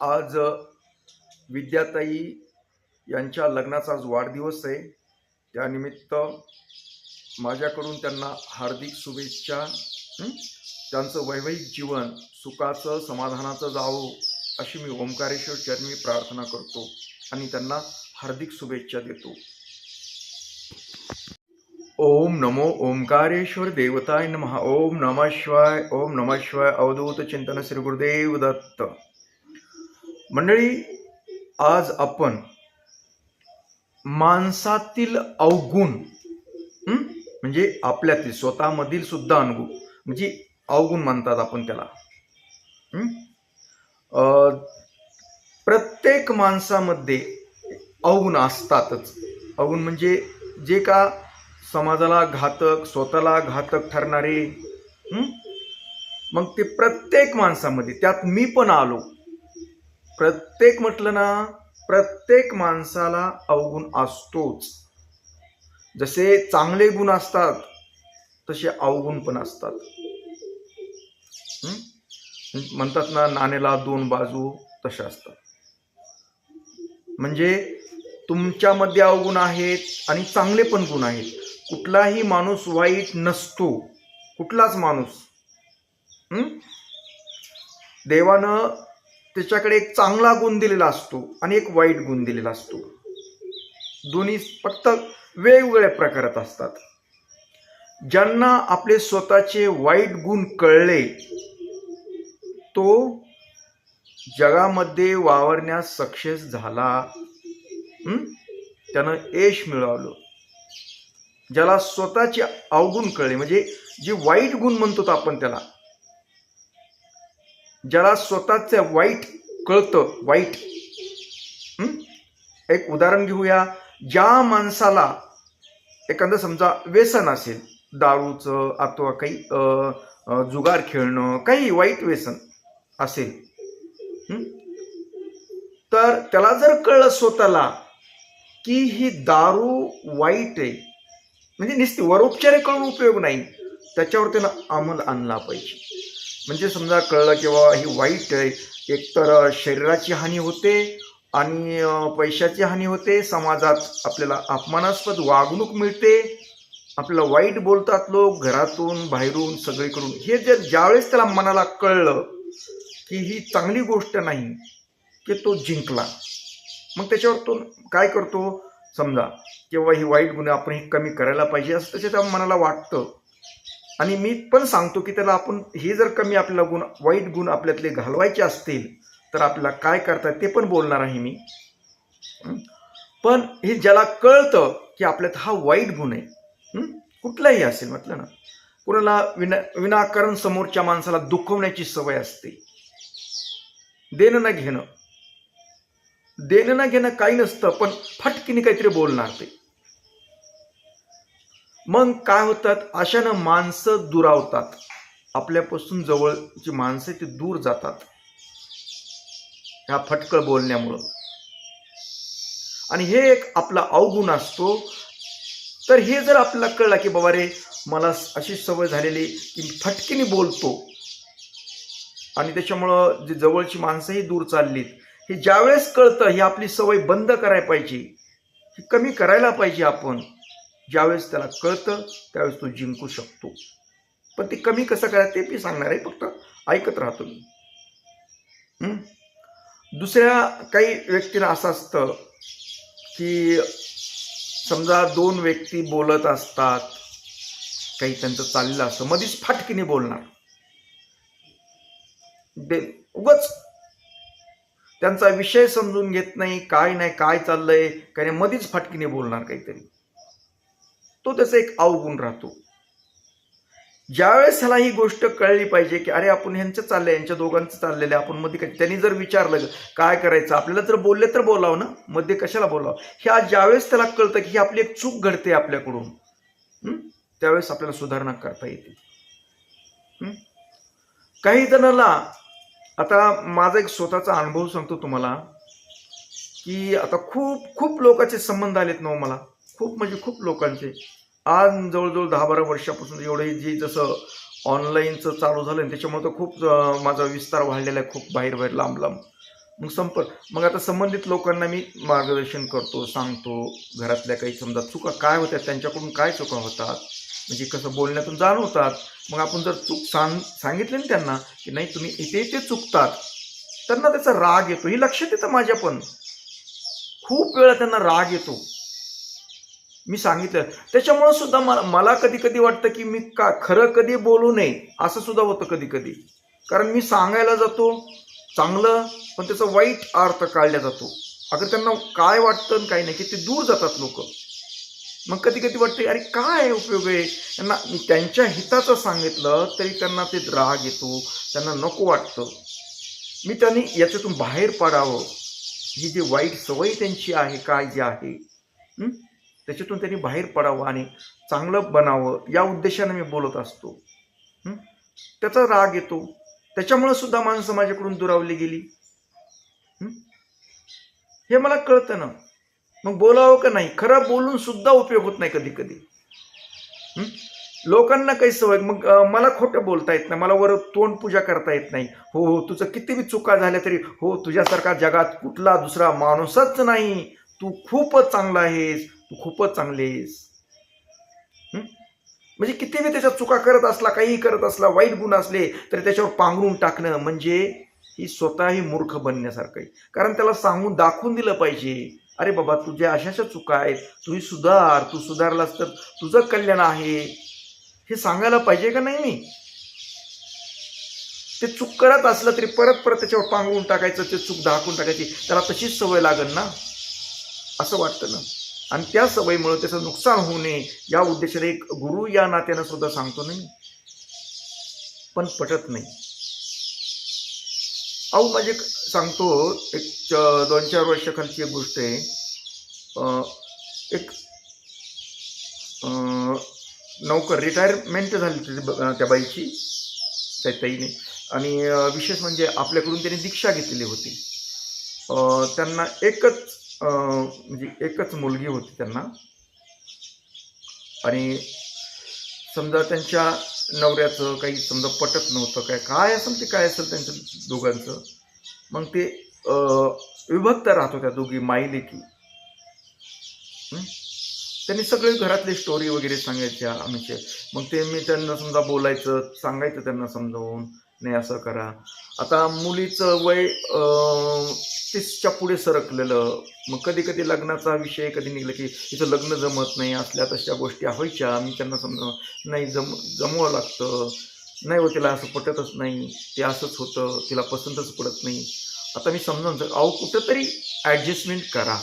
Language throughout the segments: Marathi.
आज विद्याताई यांच्या लग्नाचा आज वाढदिवस आहे. त्यानिमित्त माझ्याकडून त्यांना हार्दिक शुभेच्छा. त्यांचं वैवाहिक जीवन सुखाचं समाधानाचं जावं अशी मी ओंकारेश्वर चरणी प्रार्थना करतो आणि त्यांना हार्दिक शुभेच्छा देतो. ओम नमो ओंकारेश्वर देवताय नमः. ओम नमः शिवाय ओम नमः शिवाय अवधूत चिंतन श्री गुरुदेव दत्त. मंडळी आज आपण माणसातील अवगुण म्हणजे आपल्यातील स्वतःमधील सुद्धा अनुगुण म्हणजे अवगुण म्हणतात आपण त्याला. प्रत्येक माणसामध्ये अवगुण असतातच. अवगुण म्हणजे जे का समाजाला घातक स्वतःला घातक ठरणारे मग ते प्रत्येक माणसामध्ये त्यात मी पण आलो. प्रत्येक म्हटलं ना प्रत्येक माणसाला अवगुण असतोच. जसे चांगले गुण असतात तसे अवगुण पण असतात. म्हणतात ना नाण्याला दोन बाजू तशा असतात. म्हणजे तुमच्यामध्ये अवगुण आहेत आणि चांगले पण गुण आहेत. कुठलाही माणूस वाईट नसतो. कुठलाच माणूस. देवानं त्याच्याकडे एक चांगला गुण दिलेला असतो आणि एक वाईट गुण दिलेला असतो. दोन्ही फक्त वेगवेगळ्या प्रकारात असतात. ज्यांना आपले स्वतःचे वाईट गुण कळले तो जगामध्ये वावरण्यास सक्सेस झाला. त्यानं यश मिळवलं. ज्याला स्वतःचे अवगुण कळले म्हणजे जे वाईट गुण म्हणतो आपण त्याला ज्याला स्वतःचं वाईट कळतं वाईट. एक उदाहरण घेऊया. ज्या माणसाला एखादं समजा व्यसन असेल दारूचं अथवा काही जुगार खेळणं काही वाईट व्यसन असेल तर त्याला जर कळलं स्वतःला की ही दारू वाईट आहे म्हणजे नुसती वरोपचारे कळून उपयोग नाही त्याच्यावर त्यानं अंमल आणला पाहिजे. म्हणजे समजा कळलं की बाबा ही वाईट आहे. एकतर शरीराची हानी होते आणि पैशाची हानी होते. समाजात आपल्याला अपमानास्पद वागणूक मिळते. आपल्याला वाईट बोलतात लोक घरातून बाहेरून सगळीकडून. हे जर ज्यावेळेस त्याला मनाला कळलं की ही चांगली गोष्ट नाही की तो जिंकला मग त्याच्यावर तो काय करतो? समजा किंवा ही वाईट गुन्हे आपण हे कमी करायला पाहिजे असं त्याच्या त्या मनाला वाटतं. आणि मी पण सांगतो की त्याला आपण हे जर कमी आपल्याला गुण वाईट गुण आपल्यातले घालवायचे असतील तर आपल्याला काय करता ते पण बोलणार आहे मी. पण हे ज्याला कळतं की आपल्यात हा वाईट गुण आहे कुठलाही असेल म्हटलं ना. कुणाला विना विनाकारण समोरच्या माणसाला दुखवण्याची सवय असते. देणं ना घेणं. देणं ना घेणं काही नसतं पण फटकीने काहीतरी बोलणार ते. मग काय होतात? अशानं माणसं दुरावतात. आपल्यापासून जवळची माणसं ती दूर जातात. ह्या फटकळ बोलण्यामुळं. आणि हे एक आपला अवगुण असतो. तर हे जर आपल्याला कळलं की बाबा रे मला अशी सवय झालेली की फटकीने बोलतो. आणि त्याच्यामुळं जे जवळची माणसंही दूर चाललीत. हे ज्यावेळेस कळतं ही आपली सवय बंद करायला पाहिजे. ही कमी करायला पाहिजे आपण. ज्यावेळेस त्याला कळतं त्यावेळेस तो जिंकू शकतो. पण ते कमी कसं करायचं ते मी सांगणार आहे फक्त ऐकत राहतो मी. दुसऱ्या काही व्यक्तीला असं असतं की समजा दोन व्यक्ती बोलत असतात काही त्यांचं चाललेलं असतं मधीच फाटकीने बोलणार. दे उगच त्यांचा विषय समजून घेत नाही काय नाही काय चाललंय काही नाही मधीच फाटकीने बोलणार काहीतरी. तो त्याचा एक अवगुण राहतो. ज्यावेळेस ह्याला ही गोष्ट कळली पाहिजे की अरे आपण ह्यांचं चाललंय यांच्या दोघांचं चाललेलं आहे आपण मध्ये काय त्यांनी जर विचारलं काय करायचं आपल्याला जर बोलले तर बोलावं ना? मध्ये कशाला बोलावं? ह्या ज्यावेळेस त्याला कळतं की ही आपली एक चूक घडते आपल्याकडून त्यावेळेस आपल्याला सुधारणा करता येते. काही जणांना आता माझा एक स्वतःचा अनुभव सांगतो तुम्हाला की आता खूप खूप लोकांचे संबंध आलेत ना मला. खूप म्हणजे खूप लोकांचे. आज जवळजवळ दहा बारा वर्षापासून एवढे जे जसं ऑनलाईनचं चालू झालं आणि त्याच्यामुळे तर खूप माझा विस्तार वाढलेला आहे खूप बाहेर बाहेर लांब लांब मग संपर्क मग आता संबंधित लोकांना मी मार्गदर्शन करतो सांगतो घरातल्या काही समजा चुका काय होत्या त्यांच्याकडून काय चुका होतात? म्हणजे कसं बोलण्यातून जाणवतात? मग आपण जर चूक सांग सांगितले ना त्यांना की नाही तुम्ही इथे इथे चुकतात त्यांना त्याचा राग येतो. ही लक्षात येतं माझ्या पण खूप वेळा त्यांना राग येतो. मी सांगितलं. त्याच्यामुळं सुद्धा मला मला कधी कधी वाटतं की मी का खरं कधी बोलू नये असं सुद्धा होतं कधी कधी कारण मी सांगायला जातो चांगलं पण त्याचा वाईट अर्थ काढला जातो. अगर त्यांना काय वाटतं आणि काय नाही की ते दूर जातात लोक. मग कधी कधी वाटते अरे काय उपयोग आहे? त्यांना मी त्यांच्या हिताचं सांगितलं तरी त्यांना ते राग येतो त्यांना नको वाटतं. मी त्यांनी याच्यातून बाहेर पडावं. ही जी वाईट सवय त्यांची आहे काय जी आहे त्याच्यातून त्यांनी बाहेर पडावं आणि चांगलं बनावं या उद्देशाने मी बोलत असतो. त्याचा राग येतो. त्याच्यामुळं सुद्धा माणसं माझ्याकडून दुरावली गेली. हे? मला कळतं ना. मग बोलावं का नाही? खरं बोलून सुद्धा उपयोग होत नाही कधी कधी लोकांना काही सवय मग मला खोटं बोलता येत नाही. मला वर तोंड पूजा करता येत नाही. हो हो तुझं किती बी चुका झाल्या तरी हो तुझ्यासारखा जगात कुठला दुसरा माणूसच नाही. तू खूपच चांगला आहेस. तू खूपच चांगली आहेस म्हणजे किती बी त्याच्या चुका करत असला काहीही करत असला वाईट गुण असले तरी त्याच्यावर पांघरून टाकणं म्हणजे ही स्वतःही मूर्ख बनण्यासारखं आहे. कारण त्याला सांगून दाखवून दिलं पाहिजे. अरे बाबा तुझ्या अशाशा चुका आहेत तुही सुधार तू सुधारलास तर तुझं कल्याण आहे. हे सांगायला पाहिजे का नाही? मी ते चूक करत असलं तरी परत परत त्याच्यावर पांघरून टाकायचं ते चूक दाखवून टाकायची. त्याला तशीच सवय लागेल ना? असं वाटतं ना? आणि त्या सवयीमुळे त्याचं नुकसान होऊ नये या उद्देशाने एक गुरु या नात्यानं सुद्धा सांगतो नाही पण पटत नाही. अहो म्हणजे सांगतो एक दोन चार वर्षाखालची एक गोष्ट आहे. एक नौकर रिटायरमेंट झाली होती त्या बाईची त्या ताईने. आणि विशेष म्हणजे आपल्याकडून त्यांनी दीक्षा घेतलेली होती. त्यांना एकच म्हणजे एकच मुलगी होती त्यांना. आणि समजा त्यांच्या नवऱ्याचं काही समजा पटत नव्हतं काय काय असेल ते काय असेल त्यांचं दोघांचं मग ते विभक्त राहत होत्या दोघी माई लेकी त्यांनी सगळे घरातली स्टोरी वगैरे सांगायच्या आमचे. मग ते मी त्यांना समजा बोलायचं सांगायचं त्यांना समजावून नाही असं करा. आता मुलीचं वय अं, तीसच्या पुढे सरकलेलं. मग कधी कधी लग्नाचा विषय कधी निघला की तिचं लग्न जमत नाही असल्या तशा गोष्टी व्हायच्या. मी त्यांना समजा नाही जम जमवावं लागतं. नाही हो तिला असं पटतच नाही. ते असंच होतं. तिला पसंतच पडत नाही. आता मी समजावून अहो कुठंतरी ॲडजस्टमेंट करा.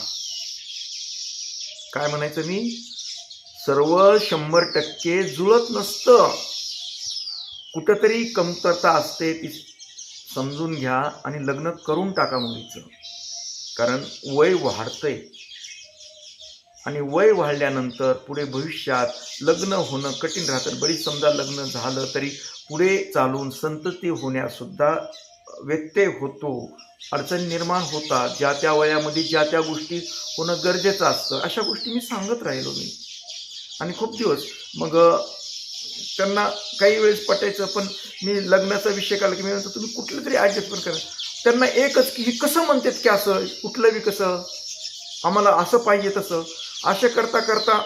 काय म्हणायचं मी? सर्व शंभर टक्के जुळत नसतं. कुठंतरी कमतरता असते ती समजून घ्या आणि लग्न करून टाका मुलीचं. कारण वय वाढतंय. आणि वय वाढल्यानंतर पुढे भविष्यात लग्न होणं कठीण राहतं. बरीच समजा लग्न झालं तरी पुढे चालून संतती होण्यासुद्धा व्यत्यय होतो. अडचण निर्माण होतात. ज्या त्या वयामध्ये ज्या त्या गोष्टी होणं गरजेचं असतं. अशा गोष्टी मी सांगत राहिलो मी. आणि खूप दिवस. मग त्यांना काही वेळेस पटायचं पण मी लग्नाचा विषय काढला की मी म्हणतो तुम्ही कुठलं तरी ॲडजस्टमेंट करा. त्यांना एकच की हे कसं म्हणतात की असं? कुठलं बी कसं? आम्हाला असं पाहिजे तसं. असे करता करता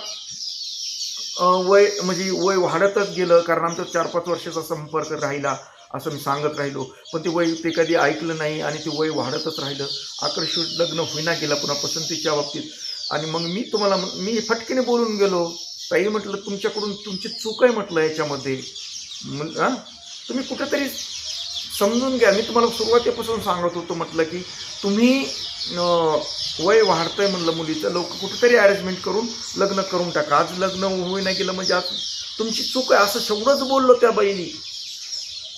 वय म्हणजे वय वाढतच गेलं. कारण आमचा चार पाच वर्षाचा संपर्क राहिला. असं मी सांगत राहिलो. पण ते वय ते कधी ऐकलं नाही आणि ते वय वाढतच राहिलं. आकर्षित लग्न होईना गेलं पुन्हा पसंतीच्या बाबतीत. आणि मग मी तुम्हाला मी फटकेने बोलून गेलो. ताई म्हटलं तुमच्याकडून तुमची चूक आहे म्हटलं याच्यामध्ये. हां? तुम्ही कुठेतरी समजून घ्या. मी तुम्हाला सुरुवातीपासून सांगत होतो म्हटलं की तुम्ही वय वाढतं आहे म्हणलं मुलीचं. लवकर कुठेतरी अरेंजमेंट करून लग्न करून टाका. आज लग्न होईना गेलं म्हणजे आज तुमची चूक आहे असं शेवढंच बोललो त्या बाईनी.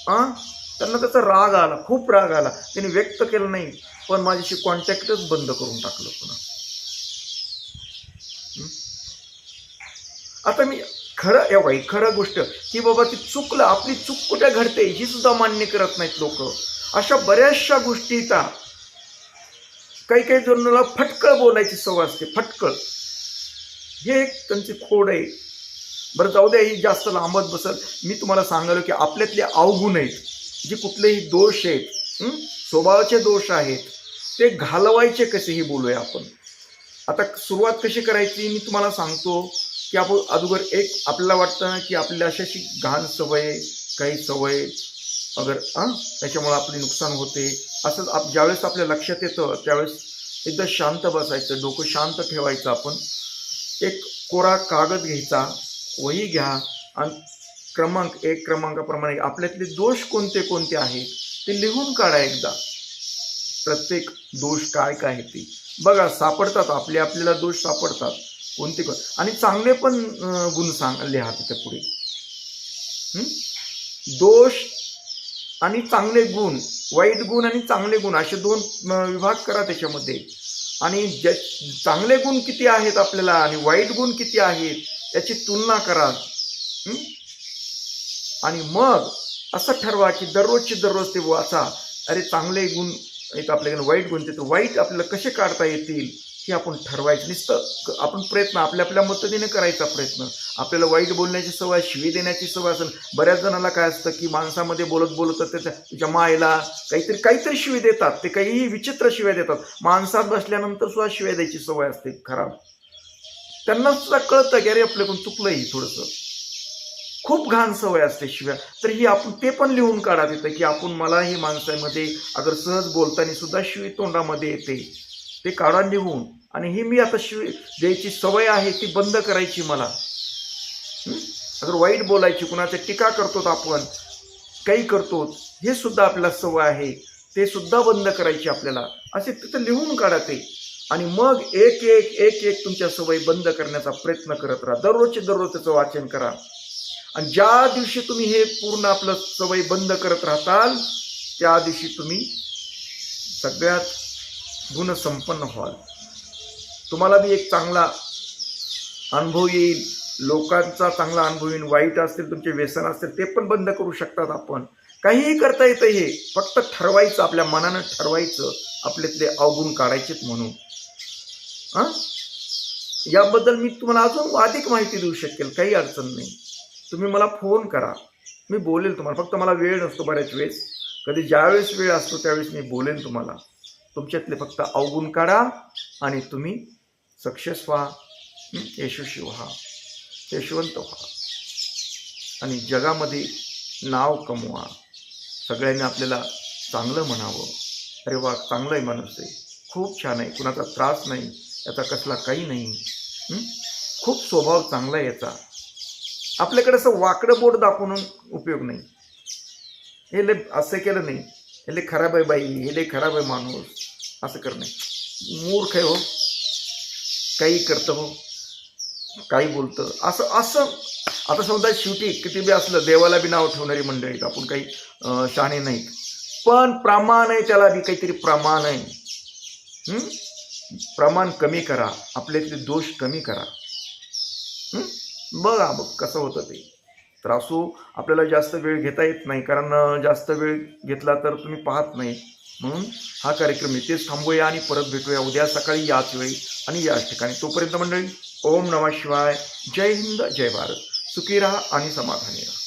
हां त्यांना त्याचा राग आला खूप राग आला. त्यांनी व्यक्त केलं नाही पण माझ्याशी कॉन्टॅक्टच बंद करून टाकलं पुन्हा. आता मी खरं या बाई खरं गोष्ट की बाबा ती चुकलं आपली चूक कुठे घडते ही सुद्धा मान्य करत नाहीत लोक. अशा बऱ्याचशा गोष्टीचा काही काही जणांना फटकळ बोलायची सवय असते फटकळ. हे एक त्यांची खोड आहे. बरं जाऊ द्या ही जास्त लांबत बसल. मी तुम्हाला सांगालो की आपल्यातले अवगुण आहेत जे कुठलेही दोष आहेत स्वभावाचे दोष आहेत ते घालवायचे कसे हे बोलूया आपण. आता सुरुवात कशी करायची? मी तुम्हाला सांगतो की आपण अगोदर एक आपल्याला वाटतं की आपल्याला अशा अशी घाण सवय काही सवय अगर हां? त्याच्यामुळं आपले नुकसान होते. असंच आप ज्यावेळेस आपल्या लक्षात येतं त्यावेळेस एकदा शांत बसायचं डोकं शांत ठेवायचं आपण. एक कोरा कागद घ्यायचा. वही घ्या. आणि क्रमांक एक क्रमांकाप्रमाणे आपल्यातले दोष कोणते कोणते आहेत ते लिहून काढा एकदा. प्रत्येक दोष काय काय आहे ते. बघा सापडतात आपले आपल्याला दोष सापडतात. कोणते कोण? आणि चांगले पण गुण सांग लिहा तिथे पुढे. दोष आणि चांगले गुण वाईट गुण आणि चांगले गुण असे दोन विभाग करा त्याच्यामध्ये. आणि ज्या चांगले गुण किती आहेत आपल्याला आणि वाईट गुण किती आहेत याची तुलना करा. आणि मग असं ठरवा की दररोजची दररोज ते वाचा. अरे चांगले गुण एक आपल्याकडे वाईट गुण ते वाईट आपल्याला कसे काढता येतील हे आपण ठरवायचं नुसतं आपण प्रयत्न आपल्या आपल्या मदतीने करायचा प्रयत्न. आपल्याला वाईट बोलण्याची सवय शिवी देण्याची सवय असेल बऱ्याच जणांना काय असतं की माणसामध्ये बोलत बोलत त्याच्या तुझ्या मायला काहीतरी काहीतरी शिवी देतात. ते काहीही विचित्र शिव्या देतात. माणसात बसल्यानंतर सुद्धा शिव्या द्यायची सवय असते. खराब. त्यांना सुद्धा कळतं की अरे आपल्याकडून चुकलंही थोडंसं. खूप घाण सवय असते शिव्या. तर ही आपण ते पण लिहून काढा येतं की आपण मला ही माणसामध्ये अगर सहज बोलताना सुद्धा शिवी तोंडामध्ये येते. ते काढा लिहून. आणि ही मी आता शिवी द्यायची सवय आहे ती बंद करायची मला. अगर वाईट बोलायची कुणाचं टीका करतो आपण काही करतो हे सुद्धा आपल्याला सवय आहे. ते सुद्धा बंद करायची आपल्याला. असे तिथं लिहून काढा ते. आणि मग एक एक एक एक तुमच्या सवयी बंद करण्याचा प्रयत्न करत राहा. दररोजचे दररोज त्याचं वाचन करा. आणि ज्या दिवशी तुम्ही हे पूर्ण आपलं सवयी बंद करत राहताल त्या दिवशी तुम्ही सगळ्यात गुणसंपन्न व्हाल. तुम्हाला बी एक चांगला अनुभव येईल. लोकांचा चांगला अनुभव येईल. वाईट असतील तुमचे व्यसन असतील ते पण बंद करू शकतात आपण. काहीही करता येतं हे. फक्त ठरवायचं आपल्या मनानं ठरवायचं आपल्यातले अवगुण काढायचेत म्हणून. हां? याबद्दल मी तुम्हाला अजून अधिक माहिती देऊ शकेल काही अडचण नाही. तुम्ही मला फोन करा. मी बोलेल तुम्हाला फक्त मला वेळ नसतो बऱ्याच वेळेस. कधी ज्यावेळेस वेळ असतो त्यावेळेस मी बोलेन तुम्हाला. तुमच्यातले फक्त अवगुण काढा आणि तुम्ही सक्सेस व्हा. यशस्वी व्हा. यशवंत व्हा. आणि जगामध्ये नाव कमवा. सगळ्यांनी आपल्याला चांगलं म्हणावं. अरे वा चांगलं आहे माणूस आहे. खूप छान आहे. कुणाचा त्रास नाही. याचा कसला काही नाही. खूप स्वभाव चांगला आहे याचा. आपल्याकडे असं वाकडं बोट दाखवून उपयोग नाही. हे लय असं केलं नाही. हे लय खराब आहे बाई. हे लय खराब आहे माणूस. असं करणं मूर्ख आहे हो. काही करतं हो. काही बोलतं. असं असं. आता समजा शेवटी किती बी असलं देवाला बी नाव ठेवणारी मंडळी आपण काही शाणे नाहीत. पण प्रमाण आहे त्याला बी काहीतरी प्रमाण आहे. प्रमाण कमी करा आपल्यातले दोष कमी करा. बघा बघ कसं होतं ते. तर असो आपल्याला जास्त वेळ घेता येत नाही कारण जास्त वेळ घेतला तर तुम्ही पाहत नाही. म्हणून हा कार्यक्रम इथेच थांबूया आणि परत भेटूया. उद्या सकाळी याच वेळी आणि याच ठिकाणी. तोपर्यंत मंडळी ओम नमः शिवाय. जय हिंद जय भारत. सुखी राहा आणि समाधानी राहा.